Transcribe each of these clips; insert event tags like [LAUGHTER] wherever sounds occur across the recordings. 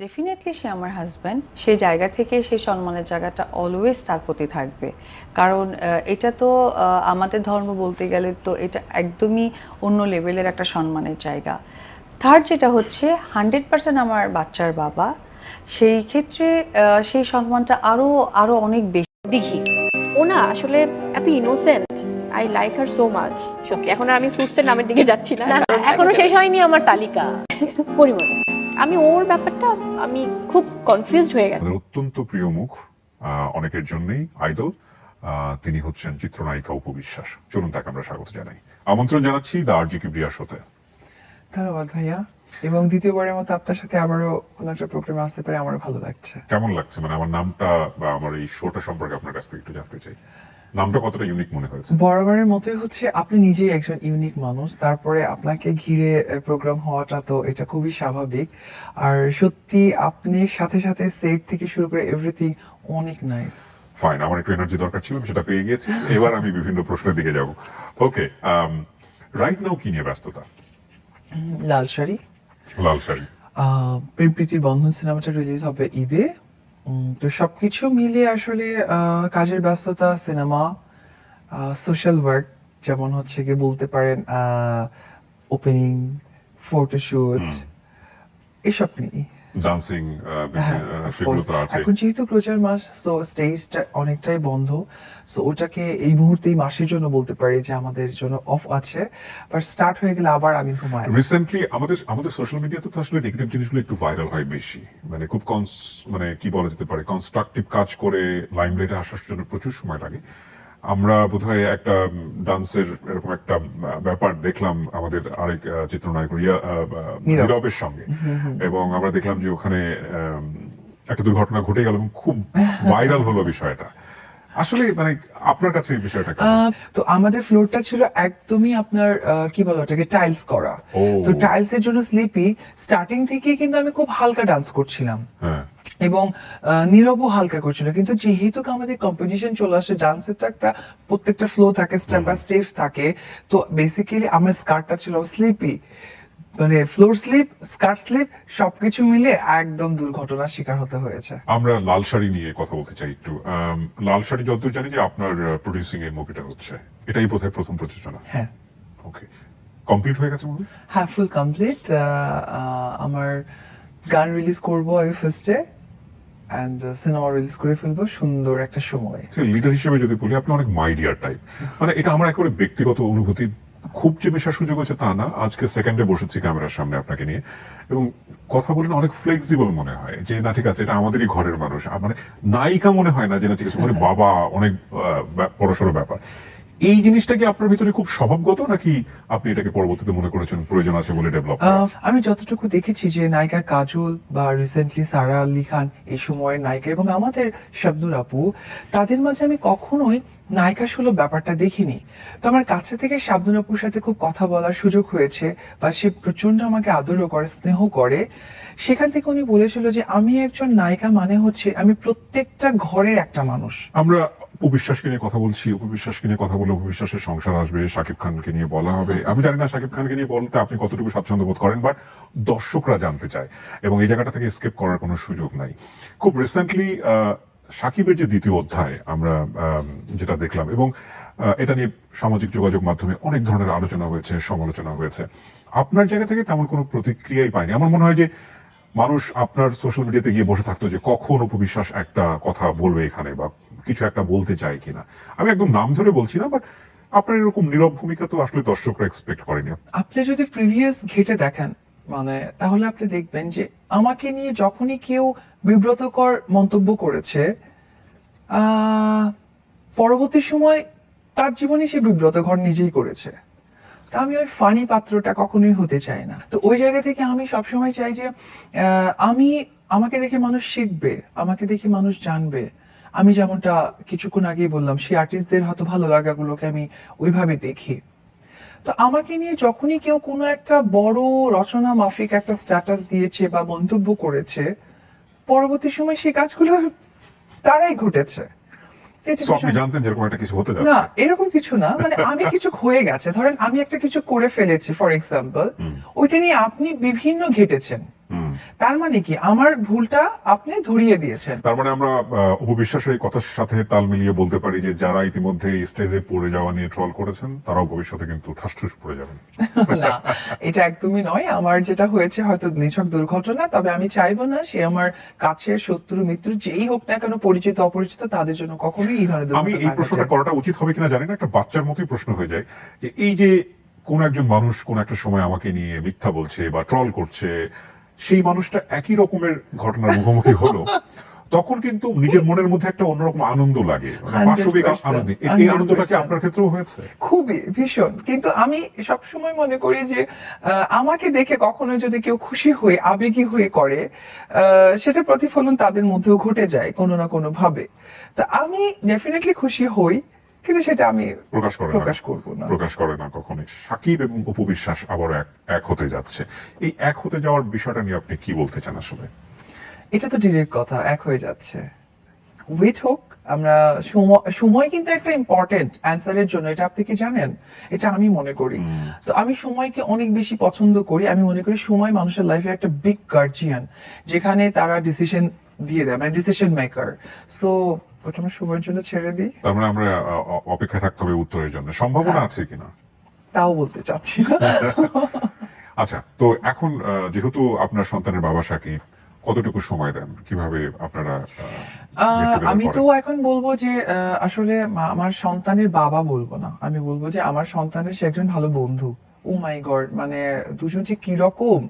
Definitely সে আমার husband সেই জায়গা থেকে সেই সম্মানের জায়গাটা অলওয়েজ তার প্রতি থাকবে। কারণ আহ, এটা তো আহ, আমাদের ধর্ম বলতে গেলে তো এটা একদমই অন্য লেভেলের একটা সম্মানের জায়গা। থার্ড যেটা হচ্ছে হান্ড্রেড পার্সেন্ট আমার বাচ্চার বাবা। সেই ক্ষেত্রে আহ, সেই সম্মানটা আরও আরও অনেক বেশি। দিঘি ওনা আসলে এত innocent I like her so much সত্যি এখন আর আমি ফ্রুটসের নামের দিকে যাচ্ছি না। এখনও শেষ হয়নি আমার তালিকা। পরিমাণ আমি ওর ব্যাপারটা আমি খুব কনফিউজড হয়ে গেছি অত্যন্ত প্রিয় মুখ আহ, অনেকের জন্যই আইডল তিনি হচ্ছেন চিত্রনায়িকা উপবিশ্বাস। চলুন তাকে আমরা স্বাগত জানাই। আমন্ত্রণ জানাচ্ছি দা আরজি কিবরিয়া শোতে ধন্যবাদ ভাইয়া। এবং দ্বিতীয়বারের মতো আপনার সাথে আবারও কোনো একটা প্রোগ্রামে আসতে পারে আমার ভালো লাগছে। কেমন লাগছে? মানে আমার নামটা বা আমার এই শোটা সম্পর্কে আপনার কাছ থেকে একটু জানতে চাই। নামটা কতটা ইউনিক মনে হয়েছে? বরাবরের মতোই হচ্ছে আপনি নিজেই একজন ইউনিক মানুষ তারপরে আপনাকে ঘিরে প্রোগ্রাম হওয়াটা তো এটা খুবই স্বাভাবিক। আর সত্যি আপনি সাথে সাথে সেট থেকে শুরু করে এভরিথিং অনেক নাইস ফাইন আমার একটু এনার্জি দরকার ছিল আমি সেটা পেয়ে গিয়েছি এবার আমি বিভিন্ন প্রশ্নের দিকে যাব। ওকে রাইট নাও কি নিয়ে ব্যস্ততা? লাল শাড়ি। লাল শাড়ি। প্রেম প্রীতির বন্ধন সিনেমাটা রিলিজ হবে ঈদে। তো সবকিছু মিলে আসলে কাজের ব্যস্ততা সিনেমা সোশ্যাল ওয়ার্ক যেমন হচ্ছে গিয়ে বলতে পারেন ওপেনিং ফটোশুট এসব নিয়ে ডান্সিং হ্যাঁ, সেগুলো. তো আছে এখন যেহেতু ক্লোজার মাস তো স্টেজটা অনেকটাই বন্ধ সো ওটাকে এই মুহূর্তে এই মাসের জন্য বলতে পারি যে আমাদের জন্য অফ আছে। বাট স্টার্ট হয়ে গেলে আবার আমি ঘুমাই রিসেন্টলি আমাদের আমাদের সোশ্যাল মিডিয়াতে তো আসলে নেগেটিভ জিনিসগুলো একটু ভাইরাল হয় বেশি। মানে খুব কনস মানে কি বলা যেতে পারে কনস্ট্রাকটিভ কাজ করে লাইমলাইটে আসার জন্য প্রচুর সময় লাগে। আমরা বোধহয় একটা ডান্সের এরকম একটা ব্যাপার দেখলাম আমাদের আরেক চিত্রনায়ক রিয়া নীরবের সঙ্গে। এবং আমরা দেখলাম যে ওখানে একটা দুর্ঘটনা ঘটে গেল এবং খুব ভাইরাল হলো বিষয়টা। আসলে মানে আপনার কাছে এই বিষয়টা তো আমাদের ফ্লোরটা ছিল একদমই আপনার কি বলো ওটাকে টাইলস করা। তো টাইলস এর জন্য স্লিপি স্টার্টিং থেকে কিন্তু আমি খুব হালকা ডান্স করছিলাম। হ্যাঁ। এবং নীরবও হালকা করছিল। কিন্তু যেহেতু আমাদের কম্পিটিশন চলে আসে ডান্সের তো একটা প্রত্যেকটা ফ্লো থাকে স্টেপ বাই স্টেপ থাকে। তো বেসিক্যালি আমার স্কার্টটা ছিল স্লিপি মানে ফ্লোর স্লিপ স্কার্ট স্লিপ সবকিছু মিলে একদম দুর্ঘটনার শিকার হতে হয়েছে। আমরা লাল শাড়ি নিয়ে কথা বলতে চাই একটু। লাল শাড়ি যতদূর জানি যে আপনার প্রডিউসিং এই মুভিটা হচ্ছে। এটাই বোধহয় প্রথম প্রযোজনা। হ্যাঁ। ওকে কমপ্লিট হয়ে গেছে মুভি হ্যাঁ ফুল কমপ্লিট আমার গান রিলিজ করব আমি ফার্স্টে অ্যান্ড সিনেমা রিলিজ করে ফেলব সুন্দর একটা সময়। লিডার হিসেবে যদি বলি আপনি অনেক মাইডিয়ার টাইপ মানে এটা আমার একেবারে ব্যক্তিগত অনুভূতি। খুব যে মেশার সুযোগ হচ্ছে তা না। আজকে সেকেন্ডে বসেছি ক্যামেরার সামনে আপনাকে নিয়ে। এবং কথা বলেন অনেক ফ্লেক্সিবল মনে হয় যে, না, ঠিক আছে, এটা আমাদেরই ঘরের মানুষ। মানে নায়িকা মনে হয় না যে, না, ঠিক আছে মানে বাবা, অনেক বড়সড় ব্যাপার। এই জিনিসটা কি আপনার ভিতরে খুব স্বভাবগত, নাকি আপনি এটাকে পরবর্তীতে মনে করেছেন প্রয়োজন আছে বলে ডেভেলপ আমি যতটুকু দেখেছি যে, নায়িকা কাজল বা রিসেন্টলি সারা আলী খান এই সময়ের নায়িকা এবং আমাদের শাবনুর আপু, তাদের মাঝে আমি কখনোই নায়িকা সুলভ ব্যাপারটা দেখিনি। তো আমার কাছে থেকে শাবনুর আপুর সাথে খুব কথা বলার সুযোগ হয়েছে বা সে প্রচণ্ড আমাকে আদরও করে স্নেহ করে। সেখান থেকে উনি বলেছিল যে আমি একজন নায়িকা মানে হচ্ছে আমি প্রত্যেকটা ঘরের একটা মানুষ। আমরা উপবিশ্বাসকে নিয়ে কথা বলছি উপবিশ্বাসকে নিয়ে কথা বলে উপবিশ্বাসের সংসার আসবে শাকিব খানকে নিয়ে বলা হবে। আমি জানি না শাকিব খানকে নিয়ে বলতে আপনি কতটুকু স্বাচ্ছন্দ্য বোধ করেন বাট দর্শকরা জানতে চায়। এবং এই জায়গাটা থেকে স্কেপ করার কোনো সুযোগ নাই। খুব রিসেন্টলি সাকিবের যে দ্বিতীয় অধ্যায় আমরা আম, যেটা দেখলাম এবং এটা নিয়ে সামাজিক যোগাযোগ মাধ্যমে অনেক ধরনের আলোচনা হয়েছে সমালোচনা হয়েছে। আপনার জায়গা থেকে তেমন কোনো প্রতিক্রিয়াই পায়নি আমার মনে হয় যে মানুষ আপনার সোশ্যাল মিডিয়াতে গিয়ে বসে থাকতো যে কখন উপবিশ্বাস একটা কথা বলবে এখানে বা কিছু একটা বলতে চায় কিনা। আমি একদম নাম ধরে বলছি না বাট আপনার এরকম নীরব ভূমিকা তো আসলে দর্শকরা এক্সপেক্ট করেনি। আপনি যদি প্রিভিয়াস ঘেটে দেখেন মানে তাহলে আপনি দেখবেন যে আমাকে নিয়ে যখনই কেউ বিব্রতকর মন্তব্য করেছে পরবর্তী সময় তার জীবনে সে বিব্রতকর নিজেই করেছে। তা আমি ওই ফানি পাত্রটা কখনোই হতে চাই না। তো ওই জায়গা থেকে আমি সবসময় চাই যে আমি, আমাকে দেখে মানুষ শিখবে, আমাকে দেখে মানুষ জানবে। আমি যেমনটা কিছুক্ষণ আগেই বললাম, সেই আর্টিস্টদের হয়তো ভালো লাগাগুলোকে আমি ওইভাবে দেখি। তো আমাকে নিয়ে যখনই কেউ কোনো একটা বড় রচনা মাফিক একটা স্ট্যাটাস দিয়েছে বা মন্তব্য করেছে পরবর্তী সময় সেই কাজগুলো তারাই ঘটেছে। না এরকম কিছু না মানে আমি কিছু হয়ে গেছে। ধরেন আমি একটা কিছু করে ফেলেছি ফর এক্সাম্পল ওইটা নিয়ে আপনি বিভিন্ন ঘেটেছেন। তার মানে কি? আমার ভুলটা আপনি ধরিয়ে দিয়েছেন। তার মানে আমরা উপবিশ্বাসের এই কথার সাথে তাল মিলিয়ে বলতে পারি যে যারা ইতিমধ্যে স্টেজে পড়ে যাওয়া নিয়ে ট্রল করেছেন তারাও ভবিষ্যতে কিন্তু ঠাসঠুস পড়ে যাবেন। [LAUGHS] না এটা একদমই নয়। আমার যেটা হয়েছে হয়তো নিছক দুর্ঘটনা তবে আমি চাইব না সে আমার কাছের শত্রু মিত্র যেই হোক না কেন পরিচিত অপরিচিত তাদের জন্য কখনোই এই ধরনের আমি এই প্রশ্নটা করাটা উচিত হবে কিনা জানি না একটা বাচ্চার মতোই প্রশ্ন হয়ে যায় যে এই যে কোন একজন মানুষ কোন একটা সময় আমাকে নিয়ে মিথ্যা বলছে বা ট্রল করছে সেই মানুষটা একই রকমের ঘটনার মুখোমুখি হলো। তখন কিন্তু নিজের মনের মধ্যে একটা অন্যরকম আনন্দ লাগে। মানে 100% পাশবিক আনন্দ। এই- এই আনন্দটা কি আপনার ক্ষেত্রেও হয়েছে? খুবই ভীষণ। কিন্তু আমি সবসময় মনে করি যে আহ, আমাকে দেখে কখনো যদি কেউ খুশি হয়ে আবেগী হয়ে করে আহ, সেটা প্রতিফলন তাদের মধ্যেও ঘটে যায় কোনো না কোনো ভাবে তা আমি ডেফিনেটলি খুশি হই। কিন্তু সেটা আমি প্রকাশ করে প্রকাশ করব না। প্রকাশ করে না কখনোই। সাকিব এবং উপবিশ্বাস আবার এক এক হতে যাচ্ছে। এই এক হতে যাওয়ার বিষয়টা নিয়ে আপনি কি বলতে চান আসলে? এটা তো ডিরেক্ট কথা এক হয়ে যাচ্ছে। ওয়েট হোক আমরা সময় সময় কিন্তু একটা ইম্পর্টেন্ট অ্যান্সারের জন্য এটা আপনি কি জানেন? এটা আমি মনে করি। তো আমি সময়কে অনেক বেশি পছন্দ করি। আমি মনে করি সময় মানুষের লাইফে একটা বিগ গার্জিয়ান যেখানে তারা ডিসিশন দিয়ে দেয় মানে ডিসিশন মেকার সো আমরা জন্য ছেড়ে দিই। তার মানে আমরা আহ, অ- অপেক্ষায় থাকতে হবে উত্তরের জন্য। সম্ভাবনা আছে কিনা? তাও বলতে চাচ্ছি না। [LAUGHS] আচ্ছা তো এখন যেহেতু আপনার সন্তানের বাবা সাকিব কতটুকু সময় দেন? কীভাবে আপনারা আমি তো এখন বলব যে আসলে আমার সন্তানের বাবা বলব না। আমি বলব যে আমার সন্তানের সে একজন ভালো বন্ধু। ও মাই গড মানে দুজন যে কীরকম,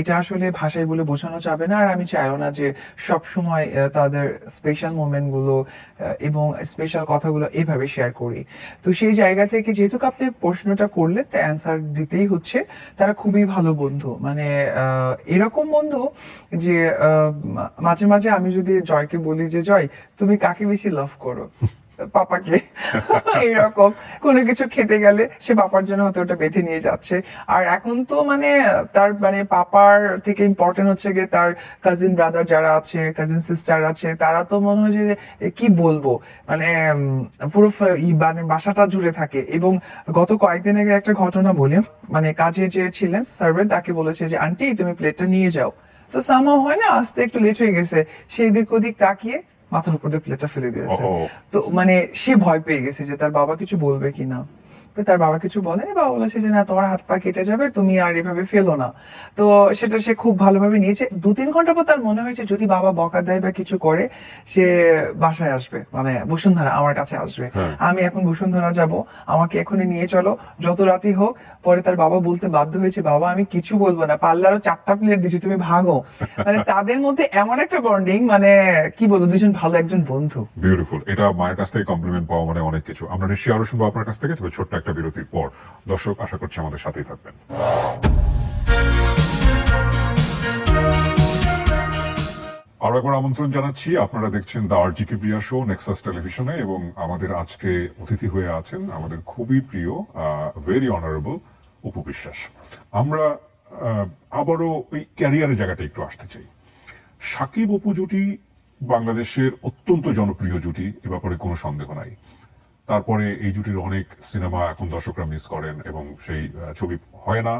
এটা আসলে ভাষায় বলে বোঝানো যাবে না। আর আমি চাইও না যে সব সময় তাদের স্পেশাল মোমেন্টগুলো এবং স্পেশাল কথাগুলো এভাবে শেয়ার করি। তো সেই জায়গা থেকে যেহেতু আপনি প্রশ্নটা করলে তা অ্যান্সার দিতেই হচ্ছে। তারা খুবই ভালো বন্ধু। মানে এরকম বন্ধু যে মাঝে মাঝে আমি যদি জয়কে বলি যে, জয়, তুমি কাকে বেশি লাভ করো? পাপাকে। এরকম কোনো কিছু খেতে গেলে সে পাপার জন্য হয়তো ওটা বেঁধে নিয়ে যাচ্ছে। আর এখন তো মানে তার মানে পাপার থেকে ইম্পর্টেন্ট হচ্ছে গিয়ে তার কাজিন ব্রাদার যারা আছে কাজিন সিস্টার আছে, তারা তো মনে হয় যে কি বলব? মানে পুরো মানে বাসাটা জুড়ে থাকে। এবং গত কয়েকদিন আগে একটা ঘটনা বলি মানে কাজে যে ছিলেন সার্ভেন্ট তাকে বলেছে যে, আন্টি, তুমি প্লেটটা নিয়ে যাও। তো সামা হয় না, আসতে একটু লেট হয়ে গেছে। সেই দিক ওদিক তাকিয়ে মাথার উপর দিয়ে প্লেটটা ফেলে দিয়েছে। তো মানে সে ভয় পেয়ে গেছে যে তার বাবা কিছু বলবে কিনা। তো তার বাবা কিছু বলেনি বাবা বলেছে যে না তোমার হাত পা কেটে যাবে তুমি আর এভাবে ফেলো না। তো সেটা সে খুব ভালোভাবে নিয়েছে। দু তিন ঘণ্টা পর তার মনে হয়েছে যদি বাবা বকা দেয় বা কিছু করে সে বাসায় আসবে। মানে বসুন্ধরা আমার কাছে আসবে। হ্যাঁ। আমি এখন বসুন্ধরা যাব। আমাকে এখনই নিয়ে চলো। যত রাতি হোক পরে তার বাবা বলতে বাধ্য হয়েছে বাবা আমি কিছু বলব না। পারলে আরও চারটা প্লেট দিচ্ছি তুমি ভাগো। মানে তাদের মধ্যে এমন একটা বন্ডিং মানে কি বলব দুজন ভালো একজন বন্ধু। বিউটিফুল এটা মায়ের কাছ থেকে কমপ্লিমেন্ট পাওয়া মানে অনেক কিছু। আমরা নিশ্চয়ই আরও শুনব আপনার কাছ থেকে তবে ছোট্ট একটা বিরতির পর দর্শক আশা করছি আমাদের সাথেই থাকবেন। আরও একবার আমন্ত্রণ জানাচ্ছি। আপনারা দেখছেন দা আরজিকে প্রিয়া শো নেক্সাস টেলিভিশনে এবং আমাদের আজকে অতিথি হয়ে আছেন আমাদের খুবই প্রিয় ভেরি অনারেবল উপবিশ্বাস আমরা আবারও ওই ক্যারিয়ারের জায়গাটা একটু আসতে চাই। সাকিব অপু জুটি বাংলাদেশের অত্যন্ত জনপ্রিয় জুটি, এ ব্যাপারে কোনো সন্দেহ নাই। তারপরে এই জুটির অনেক সিনেমা এখন দর্শকরা মিস করেন এবং সেই ছবি হয় না,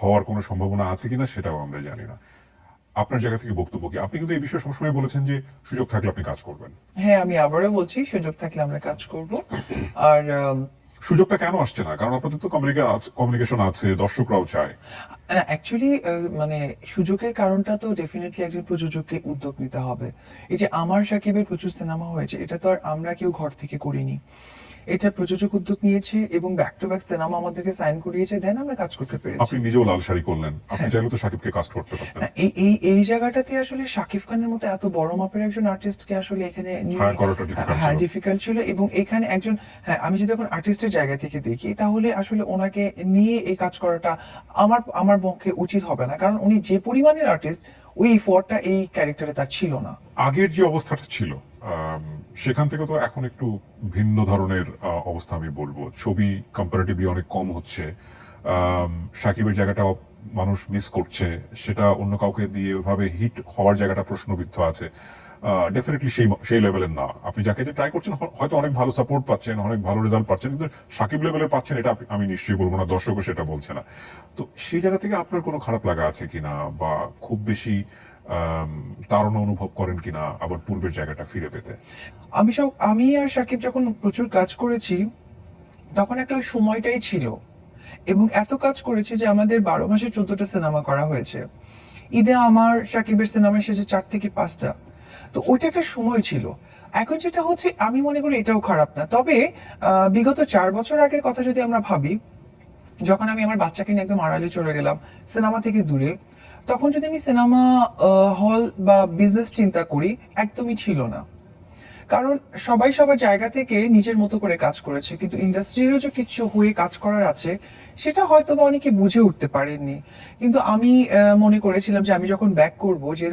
হওয়ার কোনো সম্ভাবনা আছে কিনা সেটাও আমরা জানি না। আপনার জায়গা থেকে বক্তব্য কি? আপনি কিন্তু এই বিষয়ে সবসময় বলেছেন যে সুযোগ থাকলে আপনি কাজ করবেন। হ্যাঁ আমি আবারও বলছি, সুযোগ থাকলে আমরা কাজ করব। আর সুযোগটা কেন আসছে না? কারণ আপনাদের তো কমিউনিকেশন আছে, দর্শকরাও চায়। না অ্যাকচুয়ালি মানে সুযোগের কারণটা তো ডেফিনেটলি একজন প্রযোজককে উদ্যোগ নিতে হবে। এই যে আমার সাকিবের প্রচুর সিনেমা হয়েছে, এটা তো আর আমরা কেউ ঘর থেকে করিনি। এটা প্রযোজক উদ্যোগ নিয়েছে এবং ব্যাক টু ব্যাক সিনেমা আমাদেরকে সাইন করিয়েছে দেন আমরা কাজ করতে পেরেছি। আপনি নিজেও লাল শাড়ি করলেন। আপনি চাইলে তো সাকিবকে কাজ করতে পারতেন। এই এই এই জায়গাটাতে আসলে শাকিব খানের মতো এত বড় মাপের একজন আর্টিস্টকে আসলে এখানে হ্যাঁ ডিফিকাল্ট ছিল। এবং এখানে একজন হ্যাঁ আমি যদি এখন আর্টিস্টের জায়গা থেকে দেখি তাহলে আসলে ওনাকে নিয়ে এই কাজ করাটা আমার আমার পক্ষে উচিত হবে না। কারণ উনি যে পরিমাণের আর্টিস্ট ওই ফোরটা এই ক্যারেক্টারে তার ছিল না। আগের যে অবস্থাটা ছিল সেখান থেকে তো এখন একটু ভিন্ন ধরনের অবস্থা আমি বলব। ছবি কম্পারেটিভলি অনেক কম হচ্ছে। সাকিবের জায়গাটা মানুষ মিস করছে। সেটা অন্য কাউকে দিয়ে ওইভাবে হিট হওয়ার জায়গাটা প্রশ্নবিদ্ধ আছে। ডেফিনেটলি সেই সেই লেভেলের না। আপনি যাকে ট্রাই করছেন হয়তো অনেক ভালো সাপোর্ট পাচ্ছেন, অনেক ভালো রেজাল্ট পাচ্ছেন, কিন্তু সাকিব লেভেলের পাচ্ছেন, এটা আমি নিশ্চয়ই বলব না, দর্শকও সেটা বলছে না। তো সেই জায়গা থেকে আপনার কোনো খারাপ লাগা আছে কিনা? বা খুব বেশি তাড়না অনুভব করেন কিনা আবার পূর্বের জায়গাটা ফিরে পেতে? আমি আমি আর সাকিব যখন প্রচুর কাজ করেছি, তখন একটা ওই সময়টাই ছিল। এবং এত কাজ করেছি যে আমাদের বারো মাসে চোদ্দটা সিনেমা করা হয়েছে। ঈদে আমার সাকিবের সিনেমা এসেছে চার থেকে পাঁচটা। তো ওইটা একটা সময় ছিল। এখন যেটা হচ্ছে, আমি মনে করি এটাও খারাপ না। তবে বিগত চার বছর আগের কথা যদি আমরা ভাবি, যখন আমি আমার বাচ্চাকে নিয়ে একদম আড়ালে চলে গেলাম, সিনেমা থেকে দূরে তখন যদি আমি সিনেমা হল বা বিজনেস চিন্তা করি, একদমই ছিল না। কারণ সবাই সবার জায়গা থেকে নিজের মতো করে কাজ করেছে। কিন্তু ইন্ডাস্ট্রিরও যে কিছু হয়ে কাজ করার আছে, সেটা হয়তো বা অনেকে বুঝে উঠতে পারেননি। কিন্তু আমি মনে করেছিলাম যে আমি যখন ব্যাক করব, যেহেতু